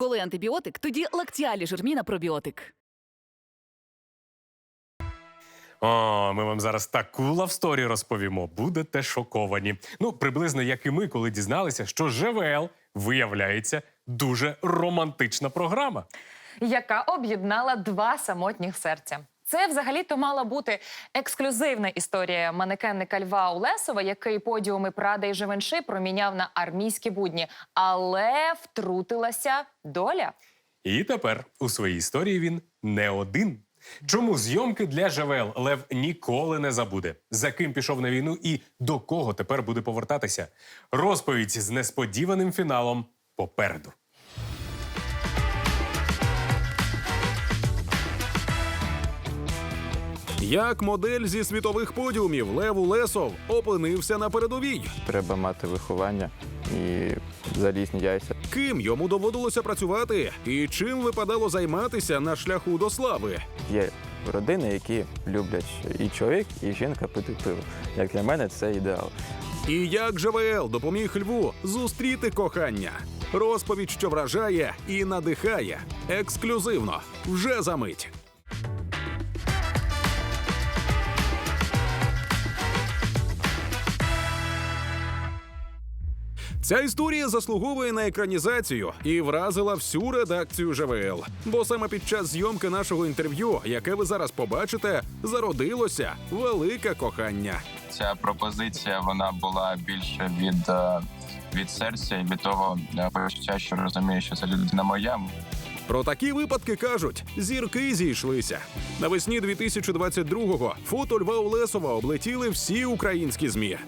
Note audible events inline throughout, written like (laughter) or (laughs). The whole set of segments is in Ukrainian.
Коли антибіотик, тоді лактіалі жирміна пробіотик. О, ми вам зараз таку лавсторі розповімо. Будете шоковані. Ну, приблизно як і ми, коли дізналися, що ЖВЛ виявляється дуже романтична програма. яка об'єднала два самотніх серця. Це взагалі-то мала бути ексклюзивна історія манекенника Льва Олесова, який подіуми Прада і Живенши проміняв на армійські будні, але втрутилася доля. І тепер у своїй історії він не один. Чому зйомки для ЖВЛ Лев ніколи не забуде, за ким пішов на війну і до кого тепер буде повертатися? Розповідь з несподіваним фіналом попереду. Як модель зі світових подіумів Лев Улесов опинився на передовій? Треба мати виховання і залізні яйця. Ким йому доводилося працювати, і чим випадало займатися на шляху до слави? Є родини, які люблять і чоловік, і жінка пити пиво. Як для мене, це ідеал. І як ЖВЛ допоміг Льву зустріти кохання? Розповідь, що вражає і надихає. Ексклюзивно вже за мить. Ця історія заслуговує на екранізацію і вразила всю редакцію ЖВЛ. Бо саме під час зйомки нашого інтерв'ю, яке ви зараз побачите, зародилося велике кохання. ця пропозиція вона була більше від, е, від серця і від того е, почуття, що розумію, що це людина моя. Про такі випадки кажуть, зірки зійшлися. Навесні 2022-го фото Льва Олесова облетіли всі українські змі.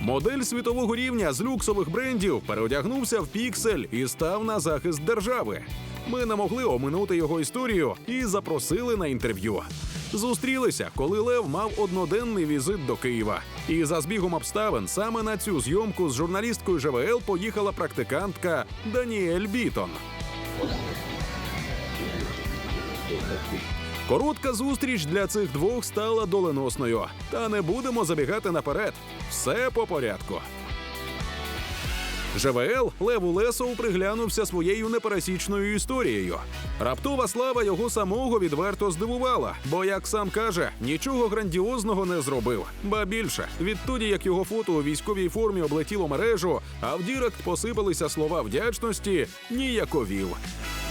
Модель світового рівня з люксових брендів переодягнувся в піксель і став на захист держави. Ми не могли оминути його історію і запросили на інтерв'ю. Зустрілися, коли Лев мав одноденний візит до Києва. І за збігом обставин саме на цю зйомку з журналісткою ЖВЛ поїхала практикантка Даніель Бітон. Коротка зустріч для цих двох стала доленосною. Та не будемо забігати наперед. Все по порядку. ЖВЛ Леву Лесов приглянувся своєю непересічною історією. Раптова слава його самого відверто здивувала, бо, як сам каже, нічого грандіозного не зробив. Ба більше, відтоді як його фото у військовій формі облетіло мережу, а в Дірект посипалися слова вдячності, ніяковів.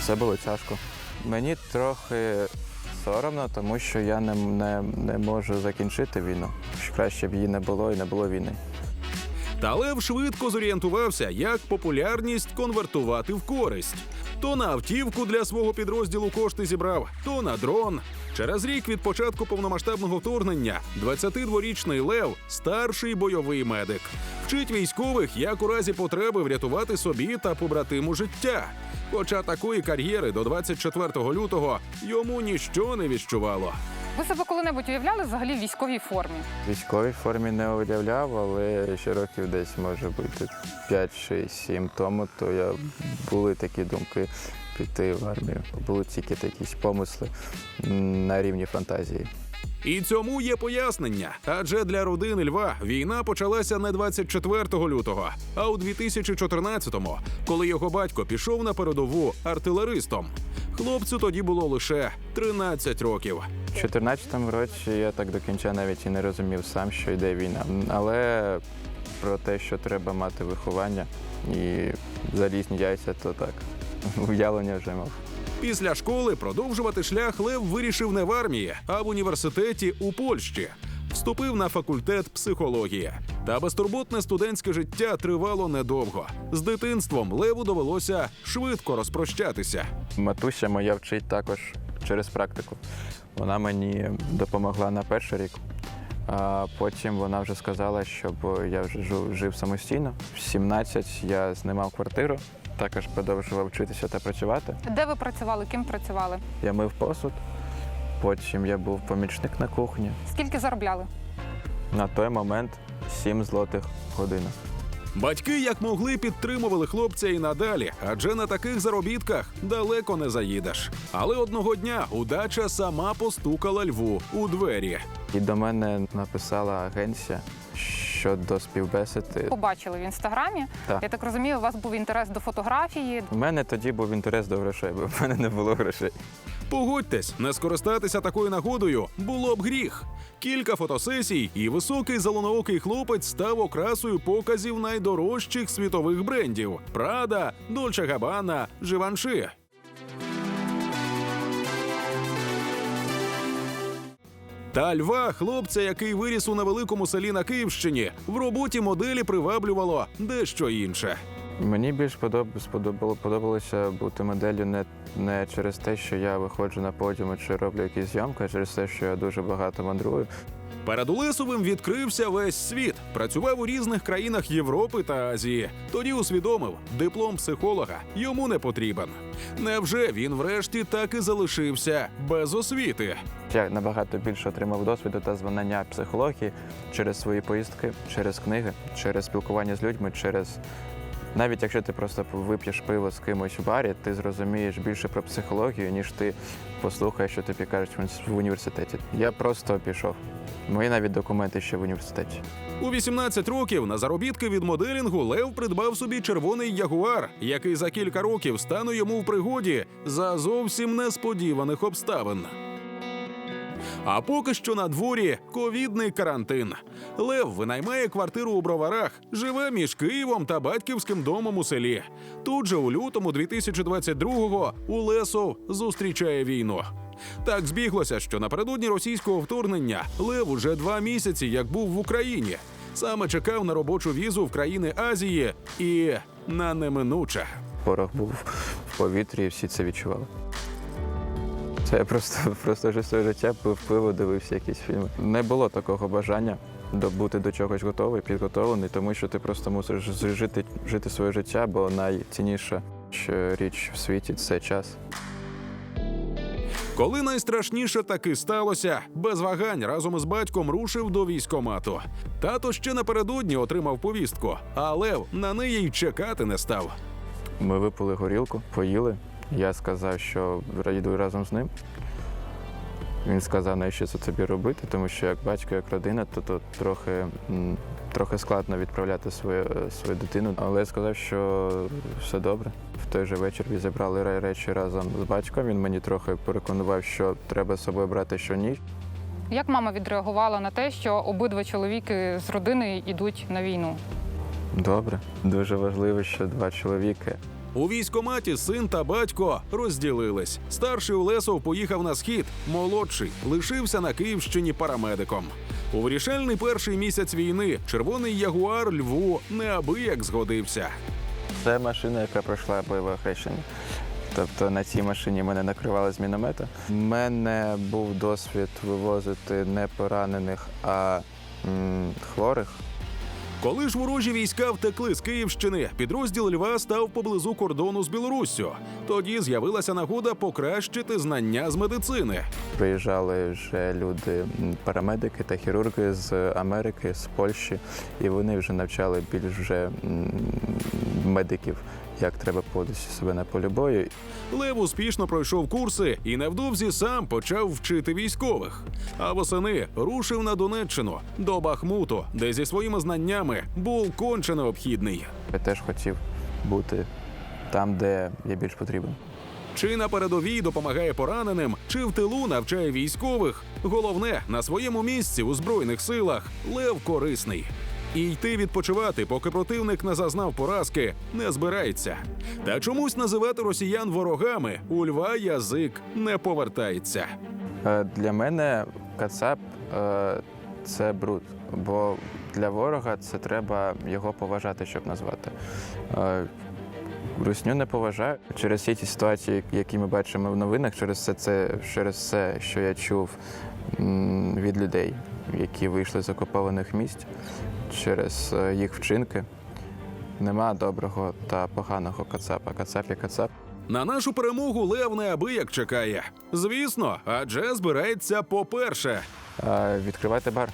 Це було тяжко. Мені трохи соромно, тому що я не, не, не можу закінчити війну. Краще б її не було і не було війни. Та Лев швидко зорієнтувався, як популярність конвертувати в користь. То на автівку для свого підрозділу кошти зібрав, то на дрон. Через рік від початку повномасштабного вторгнення 22-річний Лев старший бойовий медик. Вчить військових, як у разі потреби врятувати собі та побратиму життя. Хоча такої кар'єри до 24 лютого йому ніщо не відчувало. Ви себе коли-небудь уявляли взагалі в військовій формі? В військовій формі не уявляв, але ще років десь може бути 5-6-7 тому, то я були такі думки піти в армію. Були тільки якісь помисли на рівні фантазії. І цьому є пояснення. Адже для родини Льва війна почалася не 24 лютого, а у 2014-му, коли його батько пішов на передову артилеристом. Хлопцю тоді було лише 13 років. У 2014 році я так до кінця навіть і не розумів сам, що йде війна. Але про те, що треба мати виховання і залізні яйця, то так. Уявлення вже мав. Після школи продовжувати шлях Лев вирішив не в армії, а в університеті у Польщі. Вступив на факультет психології. Та безтурботне студентське життя тривало недовго. З дитинством Леву довелося швидко розпрощатися. Матуся моя вчить також через практику. Вона мені допомогла на перший рік, а потім вона вже сказала, щоб я вже жив, жив самостійно. В 17 я знімав квартиру, також продовжував вчитися та працювати. Де ви працювали? Ким працювали? Я мив посуд, потім я був помічник на кухні. Скільки заробляли? На той момент 7 злотих година. Батьки як могли підтримували хлопця і надалі, адже на таких заробітках далеко не заїдеш. Але одного дня удача сама постукала льву у двері. І до мене написала агенція, щодо співбесід. Побачили в інстаграмі. Так. Я так розумію, у вас був інтерес до фотографії. У мене тоді був інтерес до грошей, бо в мене не було грошей. Погодьтесь, не скористатися такою нагодою було б гріх. Кілька фотосесій, і високий зеленоокий хлопець став окрасою показів найдорожчих світових брендів: Прада, Дольче Габана, Живанши. Та льва, хлопця, який виріс у невеликому селі на Київщині, в роботі моделі приваблювало дещо інше. Мені більш подоб... сподобало... подобалося бути моделлю не, не через те, що я виходжу на подіум чи роблю якісь зйомки, а через те, що я дуже багато мандрую. Перед Улесовим відкрився весь світ. Працював у різних країнах Європи та Азії. Тоді усвідомив, диплом психолога йому не потрібен. Невже він врешті так і залишився без освіти? Я набагато більше отримав досвіду та знання психології через свої поїздки, через книги, через спілкування з людьми, через навіть якщо ти просто вип'єш пиво з кимось у барі, ти зрозумієш більше про психологію, ніж ти послухаєш, що тобі кажуть в в університеті. Я просто пішов. Мої навіть документи ще в університеті. У 18 років на заробітки від моделінгу Лев придбав собі червоний ягуар, який за кілька років стане йому в пригоді за зовсім несподіваних обставин. А поки що на дворі ковідний карантин. Лев винаймає квартиру у броварах, живе між Києвом та батьківським домом у селі. Тут же у лютому 2022-го Улесов зустрічає війну. Так збіглося, що напередодні російського вторгнення Лев уже два місяці як був в Україні. Саме чекав на робочу візу в країни Азії і на неминуче. Порох був в повітрі, і всі це відчували. Це я просто, (laughs) просто вже своє життя пив пиво, дивився якісь фільми. Не було такого бажання бути до чогось готовий, підготовлений, тому що ти просто мусиш жити, жити своє життя, бо найцінніша річ в світі це час. Коли найстрашніше таки сталося, без вагань разом із батьком рушив до військомату. Тато ще напередодні отримав повістку, а Лев на неї й чекати не став. Ми випили горілку, поїли. Я сказав, що йду разом з ним. Він сказав, навіщо це тобі робити, тому що як батько, як родина, то тут трохи, трохи складно відправляти свою, свою дитину. Але я сказав, що все добре. В той же вечір ми забрали речі разом з батьком. Він мені трохи переконував, що треба з собою брати що ніч. Як мама відреагувала на те, що обидва чоловіки з родини йдуть на війну? Добре, дуже важливо, що два чоловіки. У військоматі син та батько розділились. Старший Улесов поїхав на схід, молодший лишився на Київщині парамедиком. У вирішальний перший місяць війни червоний ягуар Льву неабияк згодився. Це машина, яка пройшла бойове хрещення. Тобто на цій машині мене накривали з міномета. У мене був досвід вивозити не поранених, а м, хворих. Коли ж ворожі війська втекли з Київщини, підрозділ Льва став поблизу кордону з Білоруссю. Тоді з'явилася нагода покращити знання з медицини. Приїжджали вже люди, парамедики та хірурги з Америки, з Польщі, і вони вже навчали більш вже медиків, як треба поводити себе на полі бою. Лев успішно пройшов курси і невдовзі сам почав вчити військових. А восени рушив на Донеччину до Бахмуту, де зі своїми знаннями був конче необхідний. Я теж хотів бути там, де я більш потрібен. Чи на передовій допомагає пораненим, чи в тилу навчає військових. Головне на своєму місці у збройних силах Лев корисний. І йти відпочивати, поки противник не зазнав поразки, не збирається. Та чомусь називати росіян ворогами у Льва язик не повертається. Е, Для мене Кацап е, це бруд, бо для ворога це треба його поважати, щоб назвати. Е, Русню не поважаю. Через всі ті ситуації, які ми бачимо в новинах, через все це, через все, що я чув від людей, які вийшли з окупованих місць, через е, їх вчинки. Нема доброго та поганого кацапа. Кацап є кацап. На нашу перемогу Лев неабияк чекає. Звісно, адже збирається по-перше. Е, Відкривати бар.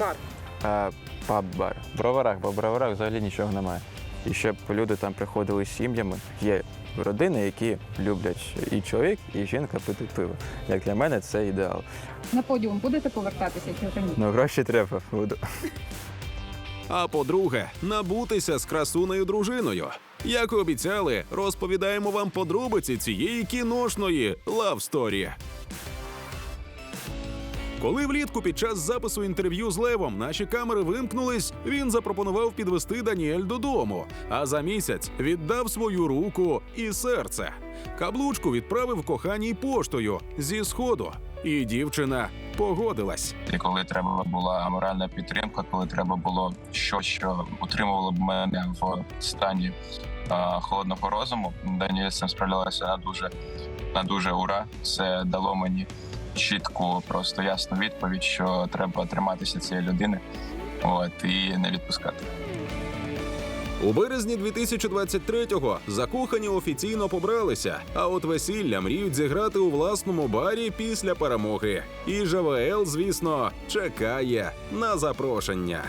Бар. Е, Паб-бар. В броварах, бо в броварах взагалі нічого немає. І щоб люди там приходили з сім'ями. Є родини, які люблять і чоловік, і жінка пити пиво. Як для мене, це ідеал. На подіум будете повертатися чи вже ні? Ну, гроші треба. Буду. А по-друге, набутися з красунею дружиною. Як і обіцяли, розповідаємо вам подробиці цієї кіношної лавсторі. Коли влітку під час запису інтерв'ю з Левом наші камери вимкнулись, він запропонував підвести Даніель додому, а за місяць віддав свою руку і серце. Каблучку відправив коханій поштою зі сходу, і дівчина погодилась. І коли треба була моральна підтримка, коли треба було щось, що утримувало б мене в стані а, холодного розуму, Даніель з цим справлялася на дуже на дуже ура. Це дало мені чітку, просто ясну відповідь, що треба триматися цієї людини, от і не відпускати. У березні 2023-го закохані офіційно побралися, а от весілля мріють зіграти у власному барі після перемоги. І ЖВЛ, звісно, чекає на запрошення.